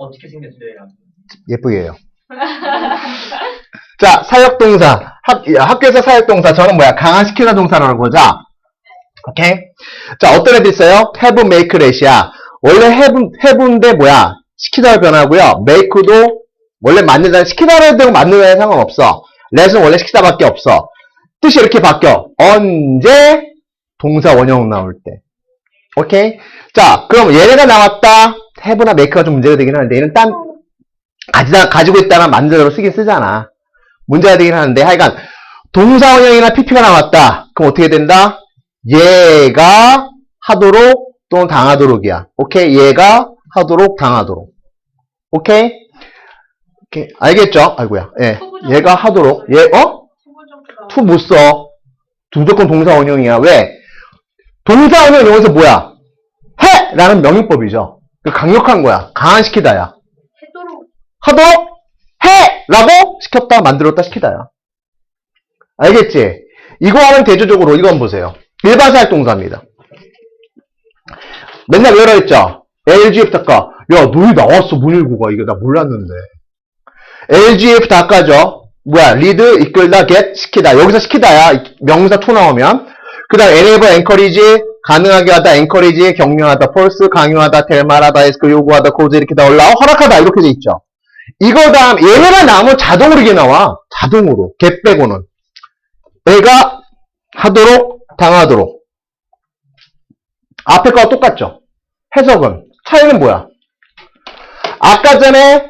어떻게 생겼어요? 예쁘게 해요. 자, 사역동사. 학, 학교에서 사역동사. 저는 뭐야? 강화시키는 동사라는 거죠? 오케이? 자, 어떤 애들 있어요? have, make, let이야. 원래 have, have인데 뭐야? 시키다로 변하고요. make도 원래 만들다, 시키다로 되고 만들다 상관없어. let은 원래 시키다밖에 없어. 뜻이 이렇게 바뀌어. 언제? 동사 원형 나올 때. 오케이? 자, 그럼 얘네가 나왔다. Have나 make가 좀 문제가 되긴 하는데, 얘는 딴, 가지다, 가지고 있다는 만들어로 쓰긴 쓰잖아. 문제가 되긴 하는데, 하여간, 동사 원형이나 PP가 나왔다. 그럼 어떻게 된다? 얘가 하도록 또는 당하도록이야. 오케이? 얘가 하도록 당하도록. 오케이? 오케이. 알겠죠? 아이고야. 예. 얘가 하도록. 얘, 어? 투 못 써. 무조건 동사 원형이야. 왜? 동사 원형 여기서 뭐야? 해! 라는 명령법이죠. 그 강력한 거야. 강화시키다야. 하도록 해! 라고 시켰다, 만들었다, 시키다야. 알겠지? 이거 하면 대조적으로 이건 보세요. 일반 사역 동사입니다. 맨날 외우라 했죠? LGF 닦아. 야, 너희 나왔어, 문일고가. 이거 나 몰랐는데. LGF 닦아죠? 뭐야, 리드, 이끌다, get, 시키다. 여기서 시키다야. 명사 투 나오면. 그 다음, enable, encourage, 가능하게 하다, encourage, 격려하다, force, 강요하다, 텔 말하다, 에스크, 요구하다, cause 이렇게 다 올라와. 허락하다. 이렇게 돼 있죠. 이거 다음, 얘네가 나오면 자동으로 이게 나와. 자동으로. get 빼고는. 얘가 하도록, 당하도록. 앞에 거와 똑같죠? 해석은. 차이는 뭐야? 아까 전에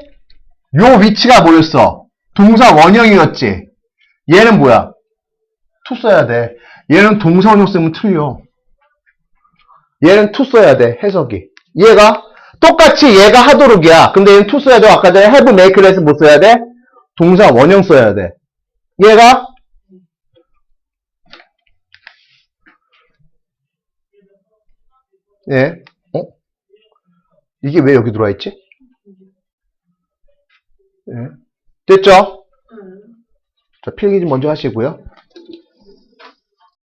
요 위치가 뭐였어? 동사 원형이었지? 얘는 뭐야? 투 써야 돼. 얘는 동사 원형 쓰면 틀려. 얘는 투 써야 돼, 해석이. 얘가 똑같이 얘가 하도록이야. 근데 얘는 투 써야 돼. 아까 전에 have, make, let뭐 써야 돼? 동사 원형 써야 돼. 얘가 예. 어? 이게 왜 여기 들어와 있지? 예. 됐죠? 응. 자, 필기 좀 먼저 하시고요.